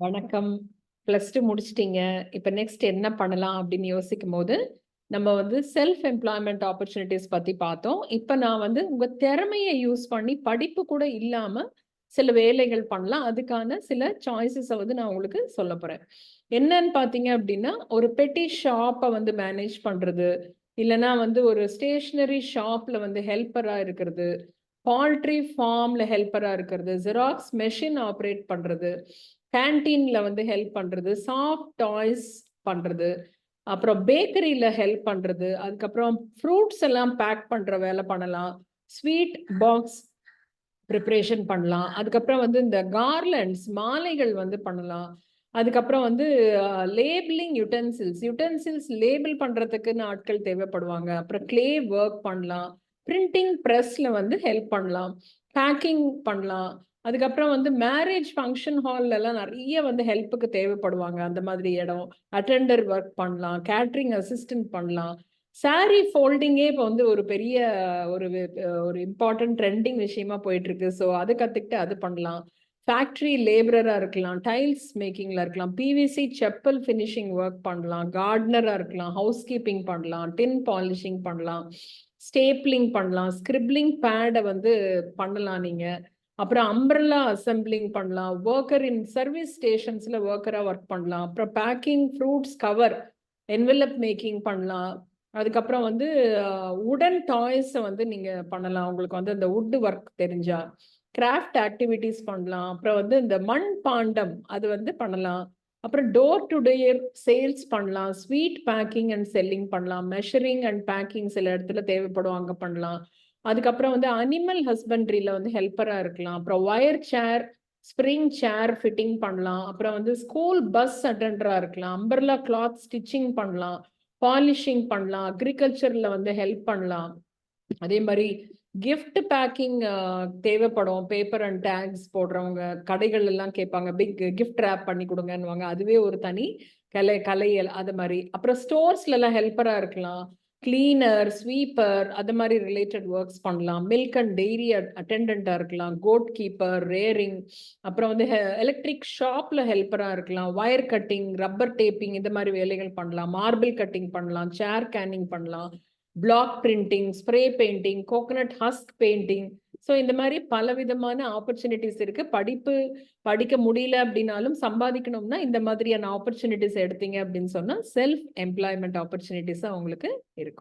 வணக்கம். Plus two முடிச்சுட்டீங்க. இப்ப நெக்ஸ்ட் என்ன பண்ணலாம் அப்படின்னு யோசிக்கும்போது, நம்ம வந்து செல்ஃப் எம்ப்ளாய்மெண்ட் ஆப்பர்ச்சுனிட்டிஸ் பத்தி பார்த்தோம். இப்ப நான் வந்து உங்க திறமைய யூஸ் பண்ணி படிப்பு கூட இல்லாம சில வேலைகள் பண்ணலாம். அதுக்கான சில சாய்ஸஸை வந்து நான் உங்களுக்கு சொல்ல போறேன். என்னன்னு பார்த்தீங்க அப்படின்னா, ஒரு பெட்டி ஷாப்ப வந்து மேனேஜ் பண்றது, இல்லைனா வந்து ஒரு ஸ்டேஷனரி ஷாப்ல வந்து ஹெல்ப்பரா இருக்கிறது, பால்ட்ரி ஃபார்ம்ல ஹெல்ப்பரா இருக்கிறது, ஜெராக்ஸ் மெஷின் ஆப்ரேட் பண்றது, கேன்டீன்ல வந்து ஹெல்ப் பண்றது, சாஃப்ட் டாய்ஸ் பண்றது, அப்புறம் பேக்கரியில ஹெல்ப் பண்றது, அதுக்கப்புறம் ஃப்ரூட்ஸ் எல்லாம் பேக் பண்ற வேலை பண்ணலாம். ஸ்வீட் பாக்ஸ் ப்ரிப்ரேஷன் பண்ணலாம். அதுக்கப்புறம் வந்து இந்த கார்லண்ட்ஸ் மாலைகள் வந்து பண்ணலாம். அதுக்கப்புறம் வந்து லேபிளிங் யுட்டென்சில்ஸ் யுட்டென்சில்ஸ் லேபிள் பண்றதுக்குன்னு ஆட்கள் தேவைப்படுவாங்க. அப்புறம் கிளே ஒர்க் பண்ணலாம். பிரிண்டிங் ப்ரெஸ்ல வந்து ஹெல்ப் பண்ணலாம். பேக்கிங் பண்ணலாம். அதுக்கப்புறம் வந்து மேரேஜ் ஃபங்க்ஷன் ஹால்ல எல்லாம் நிறைய வந்து ஹெல்ப்புக்கு தேவைப்படுவாங்க. அந்த மாதிரி இடம். அட்டெண்டர் ஒர்க் பண்ணலாம். கேட்ரிங் அசிஸ்டன்ட் பண்ணலாம். சாரி ஃபோல்டிங்கே இப்போ வந்து ஒரு பெரிய ஒரு ஒரு இம்பார்ட்டன்ட் ட்ரெண்டிங் விஷயமா போயிட்டு இருக்கு. ஸோ அது கத்துக்கிட்டு அது பண்ணலாம். ஃபேக்டரி லேபரரா இருக்கலாம். டைல்ஸ் மேக்கிங்ல இருக்கலாம். பிவிசி செப்பல் ஃபினிஷிங் ஒர்க் பண்ணலாம். கார்டனரா இருக்கலாம். ஹவுஸ் கீப்பிங் பண்ணலாம். டின் பாலிஷிங் பண்ணலாம். ஸ்டேப்லிங் பண்ணலாம். ஸ்கிரிப்ளிங் பேடை வந்து பண்ணலாம் நீங்கள் அப்புறம் அம்பர்லா அசெம்பிளிங் பண்ணலாம். ஒர்க்கர் இன் சர்வீஸ் ஸ்டேஷன்ஸ்ல ஒர்க்கராக ஒர்க் பண்ணலாம். அப்புறம் packing fruits cover, envelope making பண்ணலாம். அதுக்கப்புறம் வந்து உடன் டாய்ஸை வந்து நீங்க பண்ணலாம். உங்களுக்கு வந்து அந்த உட்டு ஒர்க் தெரிஞ்சா. கிராஃப்ட் ஆக்டிவிட்டீஸ் பண்ணலாம். அப்புறம் வந்து இந்த மண் பாண்டம் அது வந்து பண்ணலாம். அப்புறம் டோர் டு டோர் சேல்ஸ் பண்ணலாம். ஸ்வீட் பேக்கிங் அண்ட் செல்லிங் பண்ணலாம். மெஷரிங் அண்ட் பேக்கிங் சில இடத்துல தேவைப்படும். அங்கே பண்ணலாம். அதுக்கப்புறம் வந்து அனிமல் ஹஸ்பண்ட்ரில வந்து ஹெல்ப்பரா இருக்கலாம். அப்புறம் wire chair, spring chair fitting பண்ணலாம். அப்புறம் வந்து ஸ்கூல் பஸ் அட்டெண்டராக இருக்கலாம். அம்பர்லா கிளாத் ஸ்டிச்சிங் பண்ணலாம். பாலிஷிங் பண்ணலாம். அக்ரிகல்ச்சர்ல வந்து ஹெல்ப் பண்ணலாம். அதே மாதிரி கிஃப்ட் பேக்கிங் தேவைப்படும். பேப்பர் அண்ட் டேக்ஸ் போடுறவங்க கடைகள் எல்லாம் கேட்பாங்க. பிக் கிஃப்ட் ரேப் பண்ணி கொடுங்கன்னுவாங்க அதுவே ஒரு தனி கலை கலையல் அது மாதிரி அப்புறம் ஸ்டோர்ஸ்லலாம் ஹெல்ப்பரா இருக்கலாம். கிளீனர், ஸ்வீப்பர் அது மாதிரி ரிலேட்டட் ஒர்க்ஸ் பண்ணலாம். மில்க் அண்ட் டெய்ரி அட் இருக்கலாம். கோட் கீப்பர், ரேரிங் அப்புறம் வந்து ஹெ எலக்ட்ரிக் ஷாப்பில் ஹெல்ப்பராக இருக்கலாம். ஒயர் கட்டிங், ரப்பர் டேப்பிங் இந்த மாதிரி வேலைகள் பண்ணலாம். மார்பிள் கட்டிங் பண்ணலாம். சேர் கேனிங் பண்ணலாம். Block printing, spray painting, coconut husk painting. So இந்த மாரி பலவிதமான ஆப்பர்ச்சுனிட்டிஸ் இருக்கு. படிப்பு படிக்க முடியல அப்படின்னாலும் சம்பாதிக்கணும்னா இந்த மாதிரியான ஆப்பர்ச்சுனிட்டிஸ் எடுத்தீங்க அப்படின்னு சொன்னா, செல்ஃப் எம்ப்ளாய்மெண்ட் ஆப்பர்ச்சுனிட்டிஸ் உங்களுக்கு இருக்கும்.